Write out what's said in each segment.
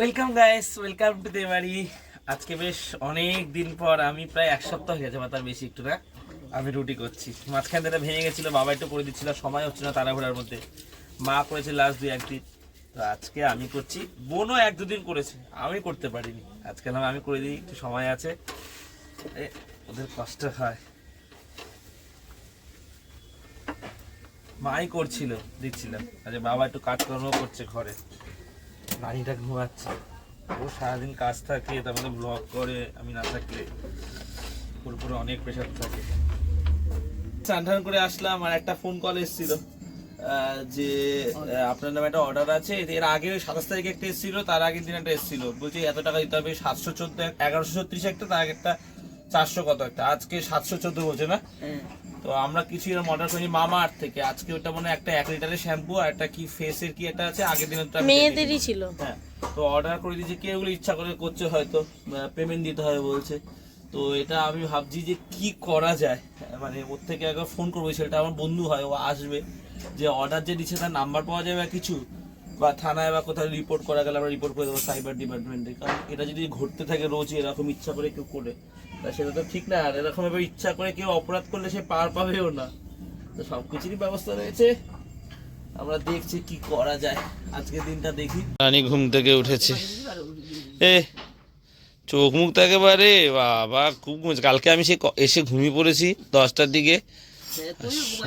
Welcome guys welcome to দেবাড়ি আজকে বেশ অনেক দিন পর আমি প্রায় এক সপ্তাহ হয়ে গেছে বা তার বেশি একটু না। আমি রুটি করছি। মাঝখান থেকে ভেঙে গেছিল, বাবা একটু করে দিচ্ছিল সময় হচ্ছে না তাড়াহুড়ার মধ্যে। মা করেছে লাস্ট দুই একদিন তো আজকে আমি করছি। বোনও এক দুদিন করেছে। আমি করতে পারিনি। আজকে না আমি করে দিই, একটু সময় আছে। ওদের কষ্ট হয়। মাই করছিল দিচ্ছিলাম আরে বাবা একটু কাজকর্ম করছে ঘরে। নানিটা ঘুমাচ্ছে। ও সারাদিন কাজ থাকে তারপরে ব্লগ করে, আমি না থাকলে ওর উপরে অনেক প্রেশার থাকে। টান করে আসলাম আর একটা ফোন কল এসেছিল যে আপনার নামে একটা অর্ডার আছে এর আগে সাতাশ তারিখে একটা এসেছিল, তার আগের দিন একটা এসেছিল। বলছি, এত টাকা দিতে হবে, সাতশো চোদ্দ এগারোশো ছত্রিশ একটা, তার আগে একটা চারশো কত একটা। আজকে সাতশো চোদ্দ বলছে না? তো আমরা কিছু এরকম অর্ডার করি মামা আর্ট থেকে। আজকে ওটা মনে একটা এক লিটারের শ্যাম্পু আর একটা কি ফেসের কি একটা আছে আগের দিনের মেয়েদেরই ছিল। হ্যাঁ তো অর্ডার করে দিয়েছি কেউ ইচ্ছা করে করছে হয়তো পেমেন্ট দিতে হবে বলছে। তো এটা আমি ভাবছি যে কি করা যায়। মানে ওর থেকে একবার ফোন করব সেটা আমার বন্ধু হয় ও আসবে। যে অর্ডার যে দিচ্ছে তার নাম্বার পাওয়া যাবে কিছু? বা থানায় বা কোথাও রিপোর্ট করা গেলে আমরা রিপোর্ট করে দেবো সাইবার ডিপার্টমেন্টে কারণ এটা যদি ঘটতে থাকে রোজ এরকম ইচ্ছা করে কেউ করে। তা সেটা তো ঠিক না আর এরকম ভাবে ইচ্ছা করে কেউ অপরাধ করলে সে পার পাবেও না। তো সব কিছুরই ব্যবস্থা রয়েছে। আমরা দেখছি কি করা যায়। আজকে দিনটা দেখি। রানী ঘুম থেকে উঠেছে। এ চোখ মুখ তো একেবারে বাবা খুব ঘুমোচ্ছে। কালকে আমি সে এসে ঘুমিয়ে পড়েছি দশটার দিকে।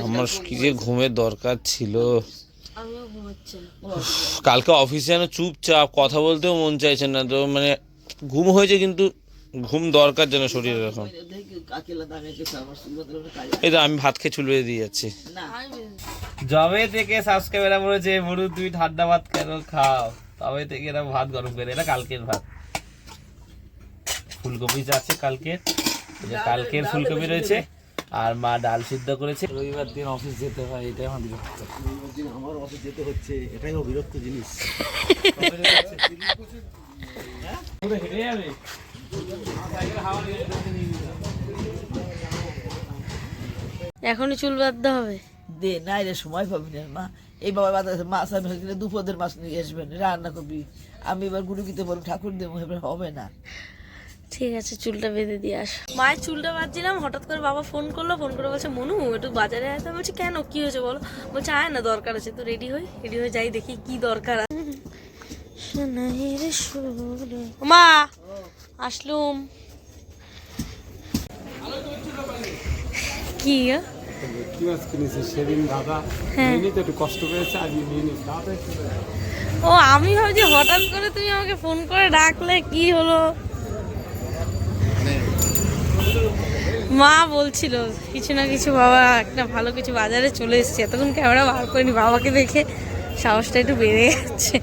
আমার কি যে ঘুমের দরকার ছিল। কালকে অফিসে যেন চুপচাপ কথা বলতেও মন চাইছে না। তো মানে ঘুম হয়েছে কিন্তু ঘুম দরকার যেন শরীরে এরকম। এই তো আমি ভাত খেয়ে চুল বেঁধে দিয়ে যাচ্ছি। যবে থেকে সাবস্ক্রাইবাররা বলেছে মরু তুই ঠান্ডা ভাত কেন খাও? তবে থেকে এরা ভাত গরম করে এটা কালকের ভাত। ফুলকপি আছে কালকের। কালকের ফুলকপি রয়েছে আর মা ডাল সিদ্ধ করেছে। রবিবার দিন অফিস যেতে হয় এটাই আমার বিরক্ত। রবিবার দিন আমার অফিস যেতে হচ্ছে এটাই অবিরক্ত জিনিস। পুরো হেঁটে যাবে? এখনই চুল বাঁধতে হবে। দে নাই রে সময় পাবি না মা। এই বাবা আছে মাছ আমি হয়ে গেলে দুপদের মাছ নিয়ে আসবেন রান্না করবি। আমি এবার গুরুকিতে বলব ঠাকুর দেবো এবার হবে না। ঠিক আছে চুলটা বেঁধে দিয়ে আস। মায়ের চুলটা বাঁধছিলাম হঠাৎ করে বাবা ফোন করল ফোন করে বলছে মনু একটু বাজারে আসতে বলছি কেন? কি হয়েছে বলো? বলছে আয় না দরকার আছে তো রেডি হই রেডি হয়ে যাই দেখি কি দরকার আছে। মা! আসলুম। কি? কি মাছ কিনেছে সেদিন দাদা হ্যাঁ। নিয়ে তো একটু কষ্ট পেয়েছে আজ নিয়ে নিস ও আমি ভাবছি হঠাৎ করে তুমি আমাকে ফোন করে ডাকলে কি হলো? মা বলছিল কিছু না কিছু বাবা একটা ভালো কিছু বাজারে চলে এসছে। এতক্ষণ ক্যামেরা বার করিনি বাবাকে দেখে সাহসটা একটু বেড়ে যাচ্ছে।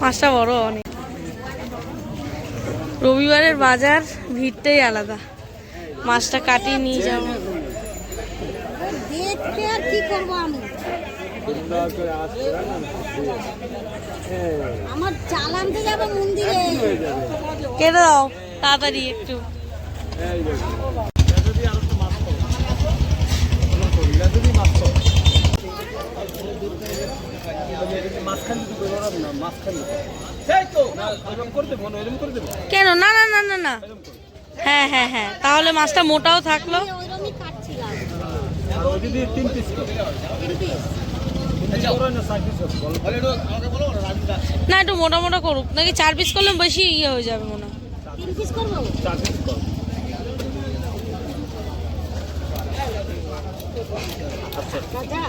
মাছটা বড় অনেক। রবিবারের বাজার ভিড়টাই আলাদা। মাছটা কাটিয়ে নিয়ে যাব। দেখতে আর কি করব আমি? আমার চালানতে যাবে মন্দিরে। কেটে দাও তাড়াতাড়ি একটু। কেন? না না না না না। হ্যাঁ হ্যাঁ হ্যাঁ তাহলে মাছটা মোটাও থাকল। ওইরকমই কাটছিলাম। যদি তিন পিস করে। তিন piece। করো। না একটু মোটা মোটা করুক নাকি চার পিস করলে বেশি ইয়ে হয়ে যাবে মনে হয়। তিন পিস করব? চার পিস করো। দাদা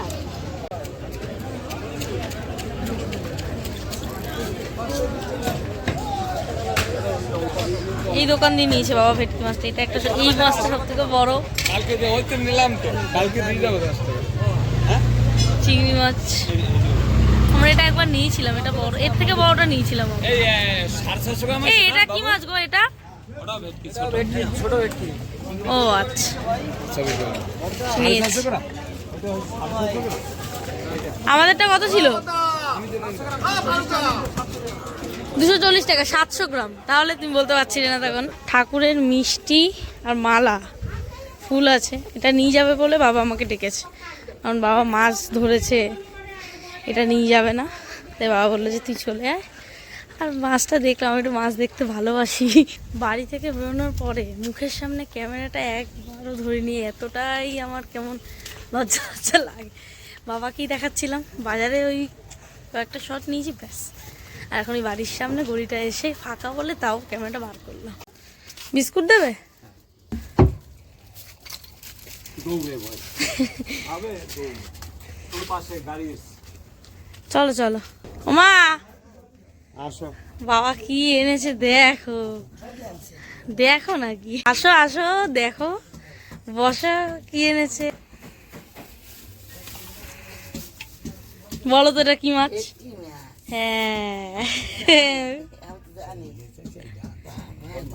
এই দোকান দিয়ে নিয়েছে বাবা ভেটকি মাছটা। এটা একটা এই মাছটা সব থেকে বড়। কালকে যে ওই তো নিলাম তো কালকে দিয়ে যাব টাকা। চিংড়ি মাছ। আমরা এটা একবার নিয়েছিলাম এটা বড় এর থেকে বড়টা নিয়েছিলাম এই এটা কি মাছ গো এটা? ছোট ভেটকি ও আচ্ছা। নিয়েছি। আমাদেরটা কত ছিল? দুশো চল্লিশ টাকা, সাতশো গ্রাম। তাহলে তুমি বলতে পারছিলে না তখন। ঠাকুরের মিষ্টি আর মালা, ফুল আছে। এটা নিয়ে যাবে বলে বাবা আমাকে ডেকেছে। কারণ বাবা মাছ ধরেছে, এটা নিয়ে যাবে না। তাই বাবা বলল যে, তুই চলে আয়। আর মাছটা দেখলাম, আমি একটু মাছ দেখতে ভালোবাসি। বাড়ি থেকে বেরোনোর পরে মুখের সামনে ক্যামেরাটা একবারও ধরে নিয়ে এতটাই আমার কেমন লজ্জা লজ্জা লাগে। বাবাকেই দেখাচ্ছিলাম। বাজারে ওই কয়েকটা শট নিয়েছি ব্যাস। আর এখন ওই বাড়ির সামনে গড়িটা এসে ফাঁকা বলে তাও ক্যামেরাটা বার করলাম বিস্কুট দেবে? চলো চলো। ওমা! আসো। বাবা কি এনেছে দেখো। দেখো নাকি? আসো আসো দেখো। বসা কি এনেছে? বলো তো এটা কি মাছ? হ্যাঁ।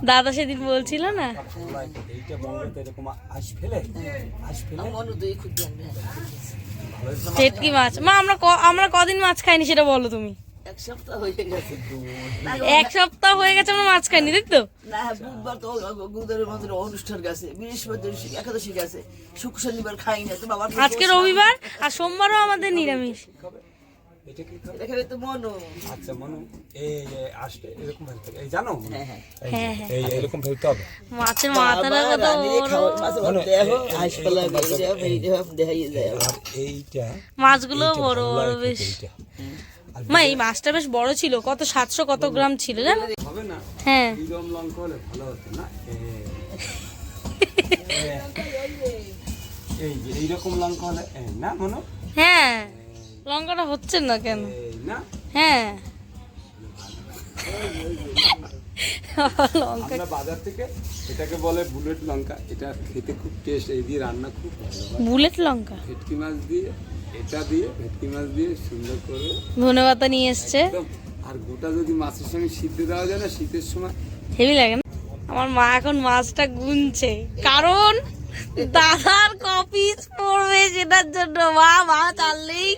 দাদা সেদিন বলছিল না? জানবে ভেটকি মাছ? মা আমরা আমরা কদিন মাছ খাইনি সেটা বলো তুমি। এক সপ্তাহ হয়ে গেছে। এক সপ্তাহ হয়ে গেছে আমরা মাছ খাইনি দেখ তো? না বুধবার তো গুরুদেবের মন্দিরে অনুষ্ঠান গেছে বৃহস্পতি একাদশী গেছে শুক্র শনিবার খাই না তো বাবার আজকে রবিবার আর সোমবারও আমাদের নিরামিষ। মনু আচ্ছা মনু হ্যাঁ হ্যাঁ। হ্যাঁ, হ্যাঁ। মাছের মাথাটা কত মাছগুলো বড় বড় বেশ। মা এই মাছটা বেশ বড় ছিল কত সাতশো কত গ্রাম ছিল জানো? না হ্যাঁ। এইরকম লঙ্কা হলে না মনো? হ্যাঁ লঙ্কাটা হচ্ছে না কেন? হ্যাঁ। লঙ্কা বাজার থেকে এটাকে বলে বুলেট লঙ্কা এটা খেতে খুব টেস্ট এই দিয়ে রান্না খুব বুলেট লঙ্কা? ভেটকি মাছ দিয়ে এটা দিয়ে ভেটকি মাছ দিয়ে সুন্দর করে ধনে পাতা নিয়ে এসছে। আর গোটা যদি মাছের সঙ্গে সিদ্ধ দেওয়া যায় না শীতের সময়। হেভি লাগে না? আমার মা এখন মাছটা গুনছে। কারণ দাদার কপিস পড়বে সেটার জন্য। মা মাছ চাললেই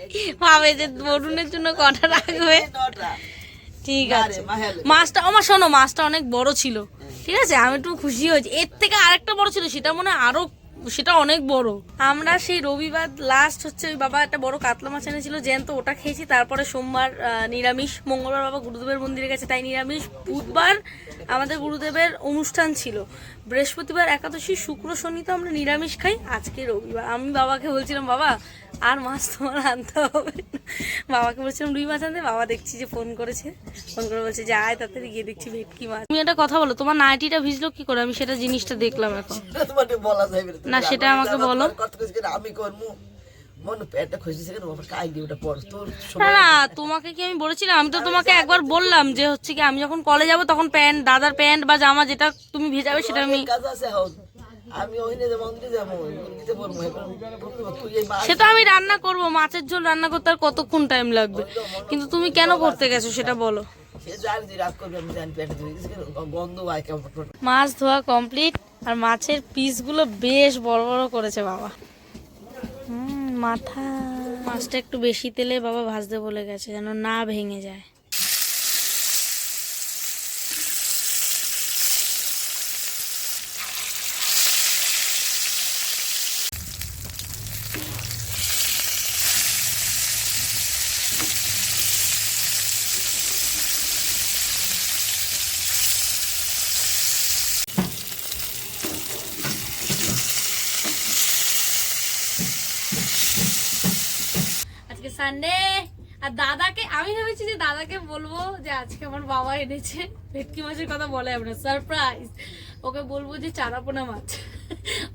ভাবে যে বরুণের জন্য কটা রাখবে। ঠিক আছে। মাছটা আমার শোনো মাছটা অনেক বড় ছিল। ঠিক আছে? আমি একটু খুশি হয়েছি। এর থেকে আরেকটা বড় ছিল সেটা মনে হয় আরও সেটা অনেক বড়। আমরা সেই রবিবার লাস্ট হচ্ছে ওই বাবা একটা বড় কাতলা মাছ এনেছিল, জ্যান্ত, ওটা খেয়েছি। তারপরে সোমবার নিরামিষ। মঙ্গলবার বাবা গুরুদেবের মন্দিরে গেছে, তাই নিরামিষ। বুধবার আমাদের গুরুদেবের অনুষ্ঠান ছিল। বৃহস্পতিবার, একাদশী, শুক্র, শনি তো আমরা নিরামিষ খাই। আজকে রবিবার। আমি বাবাকে বলছিলাম, বাবা আর মাছ তোমার আনতে হবে। বাবাকে বলছিলাম রুই মাছ আনতে বাবা দেখছি যে ফোন করেছে। ফোন করে বলছে যে আয় তাড়াতাড়ি গিয়ে দেখছি ভেটকি মাছ। তুমি একটা কথা বলো তোমার নাইটিটা ভিজলো কি করে? আমি সেটা জিনিসটা দেখলাম এখন। না। সেটা আমাকে বলো। আমি করব। না না তোমাকে কি আমি বলেছিলাম? আমি তো তোমাকে একবার বললাম যে হচ্ছে কি আমি যখন কলেজ যাব তখন প্যান্ট দাদার প্যান্ট বা জামা যেটা তুমি ভেজাবে সেটা আমি আছে এখন আমি রান্না করব মাছের ঝোল রান্না করতে আর কতক্ষণ টাইম লাগবে? কিন্তু তুমি কেন করতে গেছো সেটা বলো। সে মাছ ধোয়া কমপ্লিট আর মাছের পিসগুলো বেশ বড় বড় করেছে বাবা। মাথা মাছটা একটু বেশি তেলে বাবা ভাজতে বলে গেছে যেন না ভেঙে যায় আজকে সানডে আর দাদাকে, আমি ভেবেছি যে দাদাকে বলব যে আজকে আমার বাবা এনেছে। ভেটকি মাছের কথা বলে আমরা সারপ্রাইজ ওকে বলব যে চারাপোনা মাছ।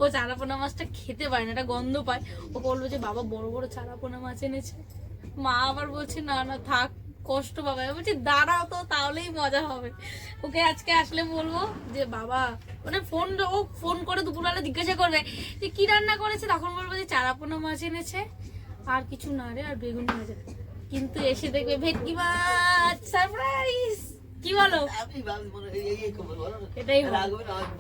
ও চারাপোনা মাছটা খেতে পারে না, এটা গন্ধ পায়। ও বলব যে বাবা বড় বড় চারাপোনা মাছ এনেছে। মা আবার বলছে, না না, থাক, কষ্ট বাবা বলছি, দাঁড়াও তো, তাহলেই মজা হবে। ওকে আজকে আসলে বলব যে বাবা মানে ফোন, ও ফোন করে দুপুরবেলা জিজ্ঞাসা করবে যে, কি রান্না করেছে? তখন বলব যে, চারাপোনা মাছ এনেছে, আর কিছু না রে, আর বেগুন ভাজা। কিন্তু এসে দেখবে ভেটকি মাছ সারপ্রাইজ কি বলো। এটাই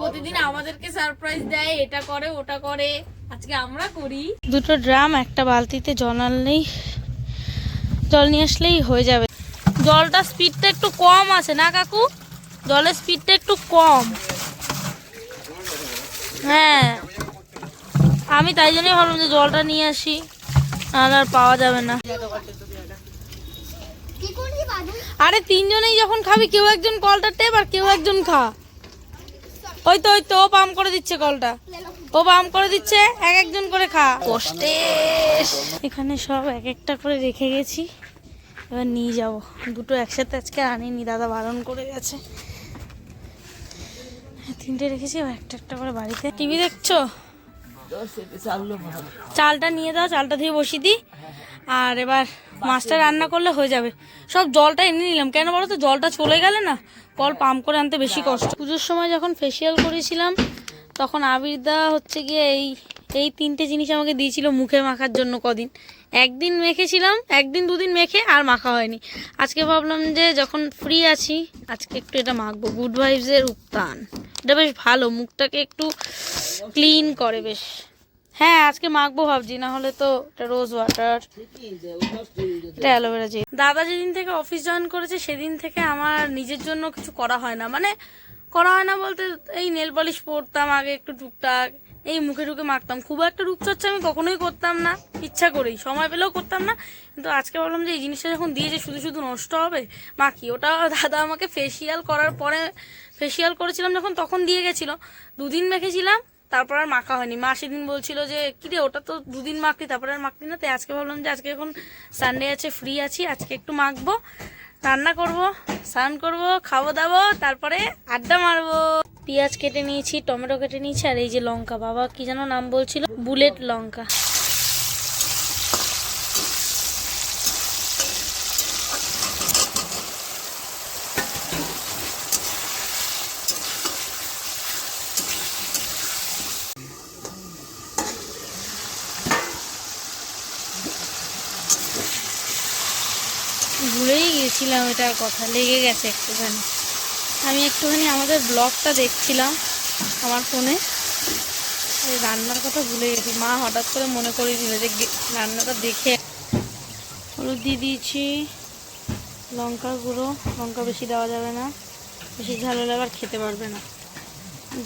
প্রতিদিন আমাদেরকে সারপ্রাইজ দেয় এটা করে ওটা করে। আজকে আমরা করি। দুটো ড্রাম একটা বালতিতে জল আনলেই জল নিয়ে আসলেই হয়ে যাবে। জলটা স্পিডটা একটু কম আছে না কাকু? জলের স্পিডটা একটু কম। হ্যাঁ। আমি তাই জন্যই ভাবলাম যে জলটা নিয়ে আসি নাহলে আর পাওয়া যাবে না। আরে তিনজনেই যখন খাবি কেউ একজন কলটা টেপ আর কেউ একজন খা। ওই তো ওই তো ও পাম করে দিচ্ছে কলটা। ও পাম করে দিচ্ছে এক একজন করে খা। কষ্টে এখানে সব এক একটা করে রেখে গেছি। এবার নিয়ে যাব। দুটো একসাথে আজকে আনিনি দাদা বারণ করে গেছে। তিনটে রেখেছি এবার একটা একটা করে বাড়িতে। টিভি দেখছ। চালটা নিয়ে দাও চালটা দিয়ে বসিয়ে দিই। আর এবার মাছটা রান্না করলে হয়ে যাবে। সব জলটা এনে নিলাম। কেন বলো তো? জলটা চলে গেলে না কল পাম্প করে আনতে বেশি কষ্ট। পুজোর সময় যখন ফেসিয়াল করেছিলাম, তখন আবিরদা হচ্ছে গিয়ে এই এই তিনটে জিনিস আমাকে দিয়েছিল মুখে মাখার জন্য কদিন। একদিন মেখেছিলাম, একদিন দুদিন মেখে আর মাখা হয়নি। আজকে ভাবলাম যে যখন ফ্রি আছি, আজকে একটু এটা মাখবো। গুড ভাইবসের উত্তান এটা বেশ ভালো। মুখটাকে একটু ক্লিন করে বেশ। হ্যাঁ আজকে মাখবো ভাবছি, না হলে তো এটা রোজ ওয়াটার এটা অ্যালোভেরা দাদা যেদিন থেকে অফিস জয়েন করেছে, সেদিন থেকে আমার নিজের জন্য কিছু করা হয় না। মানে করা হয় না বলতে এই নেল পলিশ পরতাম, আগে একটু টুকটাক, এই মুখে টুকে মাখতাম। খুব একটা রূপচর্চা আমি কখনোই করতাম না, ইচ্ছা করেই, সময় পেলেও করতাম না। কিন্তু আজকে ভাবলাম যে এই জিনিসটা যখন দিয়েছে শুধু শুধু নষ্ট হবে, মাখি, ওটা দাদা আমাকে ফেসিয়াল করার পরে ফেসিয়াল করেছিলাম যখন, তখন দিয়ে গেছিল। দুদিন মেখেছিলাম তারপর আর মাখা হয়নি। মা সেদিন বলছিল যে, কিরে, ওটা তো দুদিন মাখলি, তারপর আর মাখলি না। তাই আজকে ভাবলাম যে, আজকে এখন সানডে আছে ফ্রি আছি, আজকে একটু মাখবো, রান্না করব, স্নান করব, খাব দাবো, তারপরে আড্ডা মারবো। পেঁয়াজ কেটে নিয়েছি, টমেটো কেটে নিয়েছি, আর এই যে লঙ্কা। বাবা কি যেন নাম বলছিল? বুলেট লঙ্কা। ভুলেই গেছিলাম এটার কথা লেগে গেছে একটুখানি। আমি একটুখানি আমাদের ব্লগটা দেখছিলাম আমার ফোনে রান্নার কথা ভুলে গেছি। মা হঠাৎ করে মনে করিয়ে দিল যে রান্নাটা দেখে হলুদ দিয়ে দিয়েছি লঙ্কার গুঁড়ো। লঙ্কা বেশি দেওয়া যাবে না। বেশি ঝাল হলে আবার খেতে পারবে না।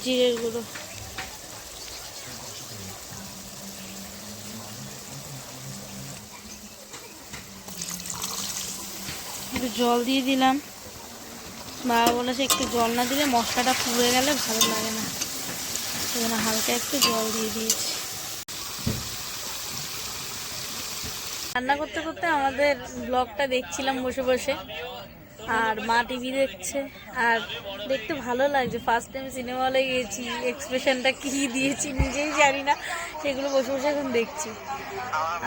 জিরের গুঁড়ো। একটু জল দিয়ে দিলাম। বাবা বলেছে একটু জল না দিলে মশলাটা পুড়ে গেলে ভালো লাগে না। সেজন্য হালকা একটু জল দিয়ে দিয়েছি। রান্না করতে করতে আমাদের ব্লগটা দেখছিলাম বসে বসে। আর মা টিভি দেখছে। আর দেখতে ভালো লাগছে। ফার্স্ট টাইম সিনেমা হলে গিয়েছি এক্সপ্রেশনটা কী দিয়েছি নিজেই জানি না। সেগুলো বসে বসে এখন দেখছি।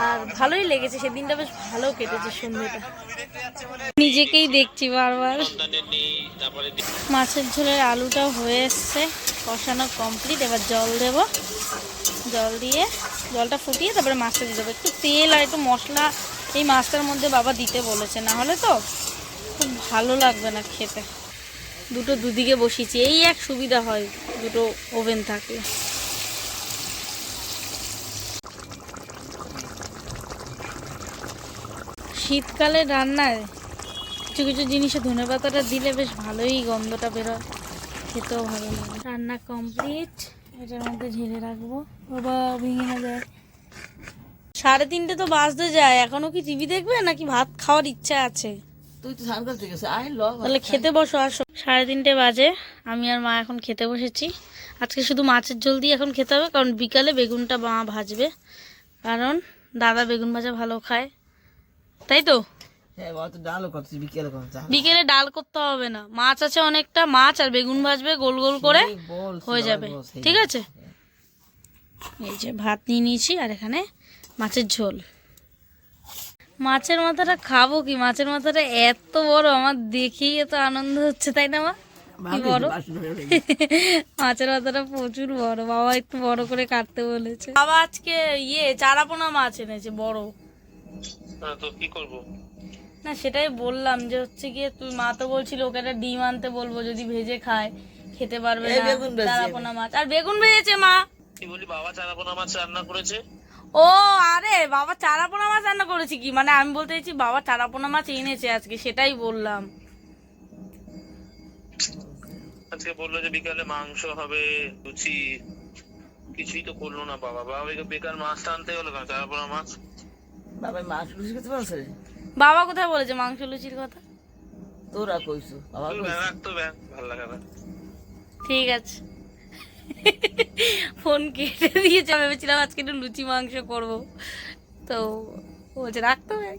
আর ভালোই লেগেছে। সেদিনটা বেশ ভালো কেটেছে সন্ধ্যেটা। নিজেকেই দেখছি বারবার। মাছের ঝোলের আলুটাও হয়ে এসছে। কষানো কমপ্লিট এবার জল দেব। জল দিয়ে জলটা ফুটিয়ে তারপরে মাছটা দিয়ে দেবো। একটু তেল আর একটু মশলা এই মাছটার মধ্যে বাবা দিতে বলেছে। না হলে তো খুব ভালো লাগবে না খেতে। দুটো দুদিকে বসিয়েছি, এই এক সুবিধা হয় দুটো ওভেন থাকলে। শীতকালে রান্নায় কিছু কিছু জিনিসে ধনে পাতাটা দিলে বেশ ভালোই গন্ধটা বেরোয় খেতেও ভালো লাগে। রান্না কমপ্লিট, এটার মধ্যে ঢেলে রাখব। বাবা ভেঙে না যায়। সাড়ে তিনটে তো বাজতে যায়, এখনও কি টিভি দেখবে নাকি ভাত খাওয়ার ইচ্ছা আছে? তুই তো স্নান করতে গেছে আয় ল তাহলে খেতে বসো আসো। সাড়ে তিনটে বাজে আমি আর মা এখন খেতে বসেছি। আজকে শুধু মাছের ঝোল দিয়ে এখন খেতে হবে কারণ বিকালে বেগুনটা মা ভাজবে। কারণ দাদা বেগুন ভাজা ভালো খায়। তাই তো? হ্যাঁ বিকেলে ডাল করতে হবে না। মাছ আছে অনেকটা মাছ আর বেগুন ভাজবে গোল গোল করে হয়ে যাবে। ঠিক আছে? এই যে ভাত নিয়ে নিয়েছি আর এখানে মাছের ঝোল। মাছের মাথাটা খাব কি? মাছের মাথাটা এত বড় আমার দেখেই এত আনন্দ হচ্ছে তাই না মা? কি বড়? মাছের মাথাটা প্রচুর বড় বাবা একটু বড় করে কাটতে বলেছে। বাবা আজকে ইয়ে চারাপোনা মাছ এনেছে বড়। তো কি করব? না সেটাই বললাম যে হচ্ছে গিয়ে তুই মা তো বলছিল ওকে একটা ডিম আনতে বলব যদি ভেজে খায় খেতে পারবে না। চারাপোনা মাছ। আর বেগুন ভেজেছে মা। কি বলি বাবা চারাপোনা মাছ রান্না করেছে? ও আরে বাবা চারাপোনা মাছ রান্না করেছি কি? মানে আমি বলতে চাইছি বাবা চারাপোনা মাছ এনেছে আজকে সেটাই বললাম। আজকে বলল যে বিকালে মাংস হবে লুচি কিছুই তো করল না বাবা। বাবা বেকার মাছটা আনতে গেলো কেন তারপর মাছ? বাবা মাছ লুচি খেতে পারছে বাবা কোথায় বলেছে মাংস লুচির কথা? তোরা কইছো বাবা তুই রাখ তো ভালো লাগে না। ঠিক আছে। ফোন কেটে দিয়েছে আমি ভেবেছিলাম আজকে একটু লুচি মাংস করব। তো বলছে রাখতে হবে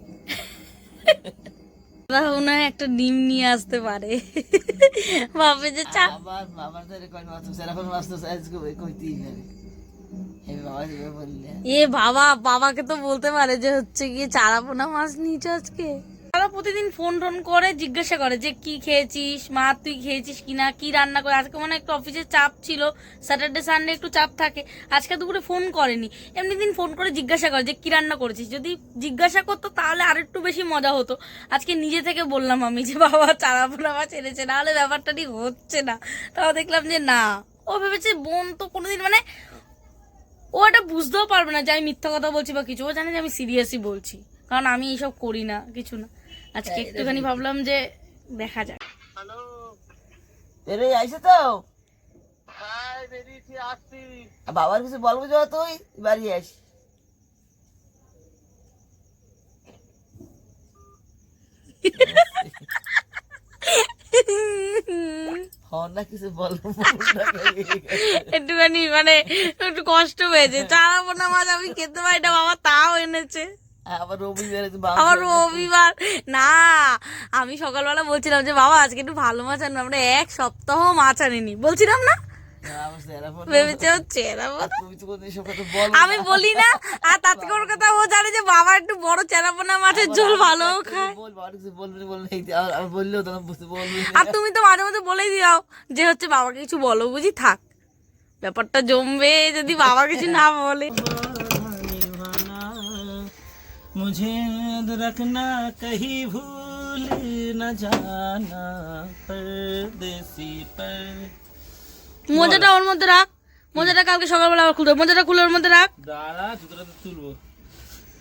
দাদা মনে হয় একটা ডিম নিয়ে আসতে পারে। ভাবে যে চা আবার বাবার ধরে কয় মাছ সেরাফল মাছ তো সাইজ কইতেই পারে এই বাবা যেভাবে বললে। এ বাবা বাবাকে তো বলতে পারে যে হচ্ছে গিয়ে চারাপোনা মাছ নিয়েছো আজকে। বাবা প্রতিদিন ফোন টোন করে, জিজ্ঞাসা করে যে কি খেয়েছিস, মা তুই খেয়েছিস কিনা, কি রান্না করে। আজকে মনে একটু অফিসের চাপ ছিল স্যাটারডে সানডে একটু চাপ থাকে। আজকে দুপুরে ফোন করেনি। এমনি দিন ফোন করে জিজ্ঞাসা করে যে কি রান্না করেছিস। যদি জিজ্ঞাসা করতো তাহলে আর একটু বেশি মজা হতো। আজকে নিজে থেকে বললাম আমি যে, বাবা চারাপোনা মাছ এনেছে নাহলে ব্যাপারটা ঠিক হচ্ছে না। তাও দেখলাম যে না। ও ভেবেছে বোন তো কোনোদিন মানে ও এটা বুঝতেও পারবে না যে আমি মিথ্যা কথা বলছি বা কিছু। ও জানে যে আমি সিরিয়াসই বলছি। কারণ আমি এইসব করি না, কিছু না। আজকে একটুখানি ভাবলাম যে দেখা যাক। হ্যালো। এরে তো? হ্যাঁ বাবার কিছু বলব যা তুই? বাড়ি আস না কিছু বলব একটুখানি মানে একটু কষ্ট হয়েছে। চারা পোনা মাছ আমি খেতে পারি না বাবা তাও এনেছে। আবার রবিবারে তো রবিবার না আমি সকালবেলা বলছিলাম যে বাবা আজকে একটু ভালো মাছ আনব। আমরা এক সপ্তাহ মাছ আনিনি। বলছিলাম না? আমি বলি না আর তাতে কোনো কথা ও জানে যে বাবা একটু বড় চেরাপোনা মাছের ঝোল ভালো খায়। আর তুমি তো মাঝে মাঝে বলেই দিও যে হচ্ছে বাবাকে কিছু বলো বুঝি? থাক। ব্যাপারটা জমবে যদি বাবা কিছু না বলে। मुझे याद रखना कहीं भूल न जाना परदेसी पर মোজাটা ওর মধ্যে রাখ মোজাটা কালকে সকালবেলা আবার খুলবে মোজাটা খুলে ওর মধ্যে রাখ দাঁড়া জুতোটা তো তুলবো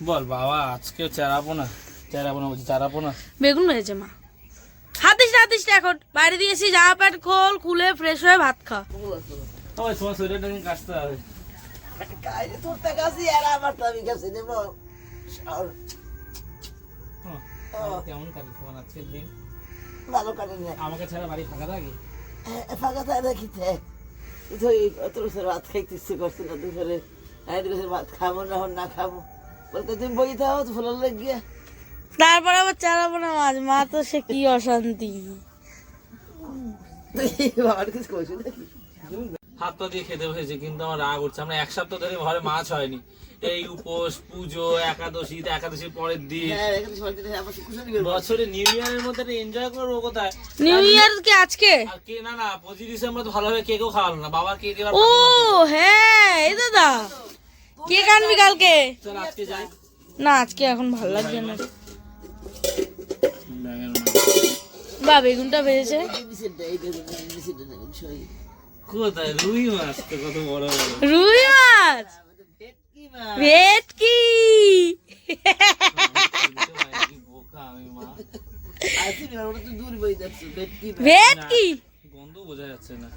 বল বাবা আজকেও চারাবো না চারাবো না বলছি চারাবো না বেগুন ভেজেছে মা হাত দিস না, হাত দিস না এখন বাইরে দিয়েছি জামা প্যান্ট খোল খুলে ফ্রেশ হয়ে ভাত খা সবাই তোমার শরীরটা নিয়ে কাটতে হবে কাজে তোর তা কাছে আর আমার তো আমি কাছে নেবো আর হ্যাঁ, কেমন কাটে তোমার আজকের দিন? ভালো কাটে না আমাকে ছাড়া বাড়ি ফাঁকা থাকে? ফাঁকা থাকে না তো? অত বছর ভাত খাইতে ইচ্ছে করছে না দুপুরে। আমি বছর ভাত খাব না না খাব। বলতে তুমি বই থাকো তো ফুলের লেগে তারপরে আবার চালাবো না মাছ। মা তো সে কি অশান্তি। বাবার কিছু কইছো নাকি? হাত পা দিয়ে খেতে বসেছে কিন্তু আমার রাগ উঠছে। আমরা এক সপ্তাহ ধরে ঘরে মাছ হয়নি। এই উপোস পুজো একাদশী একাদশীর পরের দিন। হ্যাঁ বছরে নিউ ইয়ারের মধ্যে এনজয় করব কোথায়? নিউ ইয়ার কি আজকে? কে না না পঁচিশ ডিসেম্বর তো ভালোভাবে কেকও খাওয়ালো না। বাবা কেক এবার ও হ্যাঁ এই দাদা। কে কানবি কালকে? চল আজকে যাই। না আজকে এখন ভালো লাগছে না। বা বেগুনটা সবাই কোথায়? রুই মাছ তো কত বড় বড়। রুই মাছ? ভেটকি ভেটকি গন্ধ বোঝা যাচ্ছে না।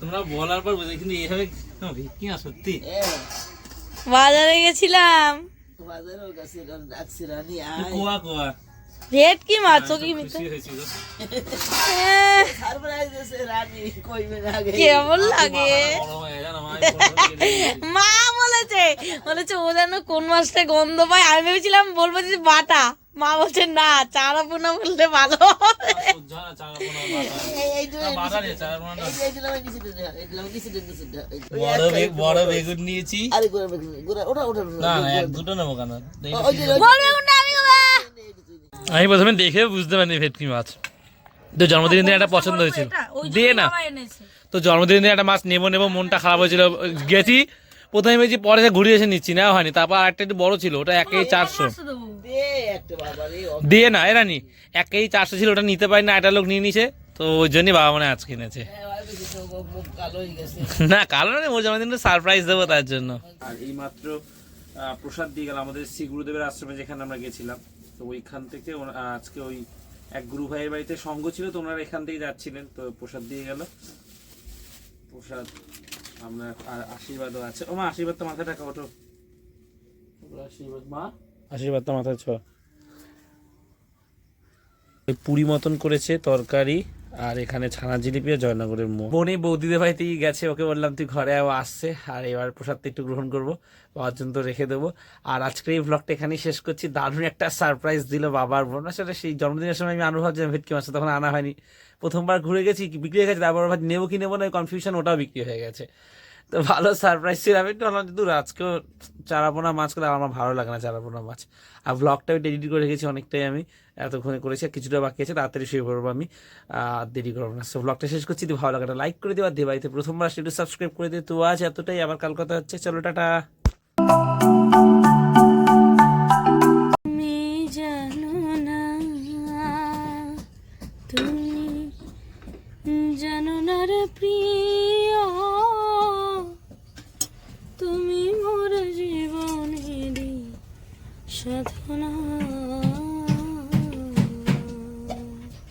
তোমরা বলার পর বুঝে কিন্তু এইভাবে না, না সত্যি। হ্যাঁ বাজারে গেছিলাম বাজারেও গাছে ডাকছে রানী আয় কোয়া কোয়া ভেটকি মাছ কি না আগে। কেমন লাগে? হয়ে মা বলেছে বলেছে ও যেন কোন মাছটা গন্ধ পায়। আমি ভেবেছিলাম বলব যে বাটা। মা বলছে না চারা পোনা বললে ভালো বড় বেগ বড় বেগুন নিয়েছি। দুটো নেব কেন? আমি প্রথমে দেখে বুঝতে পারিনি ভেটকি মাছ। তো জন্মদিনের দিন একটা পছন্দ হয়েছিল। দিয়ে না। তো জন্মদিনের দিন একটা মাছ নেব নেব মনটা খারাপ হয়েছিল। গেছি প্রথমে ভেবেছি পরে সে ঘুরিয়ে এসে নিচ্ছি নেওয়া হয়নি। তারপর আরেকটা একটু বড় ছিল ওটা এক কেজি চারশো। দিয়ে না এরা নি। এক কেজি চারশো ছিল ওটা নিতে পারি না একটা লোক নিয়ে নিছে। তো ওই জন্যই বাবা মনে হয় আজ কিনেছে না কালো হয়ে গেছে। না ওর জন্মদিনটা সারপ্রাইজ দেবো তার জন্য। আর এই মাত্র প্রসাদ দিয়ে গেল আমাদের শ্রী গুরুদেবের আশ্রমে যেখানে আমরা গেছিলাম। তো ওইখান থেকে আজকে ওই এক গুরু ভাইয়ের বাড়িতে সঙ্গ ছিল তো ওনারা এখান থেকে যাচ্ছিলেন তো প্রসাদ দিয়ে গেল। প্রসাদ আপনার আর আশীর্বাদও আছে। ও মা আশীর্বাদ তো মাথায় টাকা ওঠো। আশীর্বাদ মা? আশীর্বাদ তো মাথায় ছ। পুরি মতন করেছে তরকারি আর এখানে ছানা জিলিপি আর জয়নগরের মোড়। বোনে বৌদিদের বাড়িতেই গেছে ওকে বললাম তুই ঘরে আসছে। আর এবার প্রসাদটা একটু গ্রহণ করব জন্য রেখে দেবো। আর আজকের এই ব্লগটা এখানেই শেষ করছি। দারুণ একটা সারপ্রাইজ দিল বাবার বোন। আসলে সেই জন্মদিনের সময় আমি আনু ভাবছিলাম ভেটকি মাছ তখন আনা হয়নি। প্রথমবার ঘুরে গেছি বিক্রি হয়ে গেছে, তারপর ভাব নেব কি নেব না কনফিউশন ওটাও বিক্রি হয়ে গেছে। তো ভালো সারপ্রাইজ ছিল আমি একটু যে দূর, আজকেও চারাপোনা মাছ করে আমার ভালো লাগে না চারাপোনা মাছ। আর ব্লগটা এডিট করে রেখেছি অনেকটাই আমি, এতক্ষণে করেছি, আর কিছুটা বাকি আছে, তাড়াতাড়ি শুয়ে পড়ব আমি, আর দেরি করব না। সো ব্লগটা শেষ করছি ভালো লাগে লাইক করে দিও, আর দিয়ে বাড়িতে প্রথমবার একটু সাবস্ক্রাইব করে দিও। তো আজ এতটাই, আবার কাল কথা হচ্ছে, চলো টাটা। প্রিয় তুমি মোর জীবনেরই সাধনা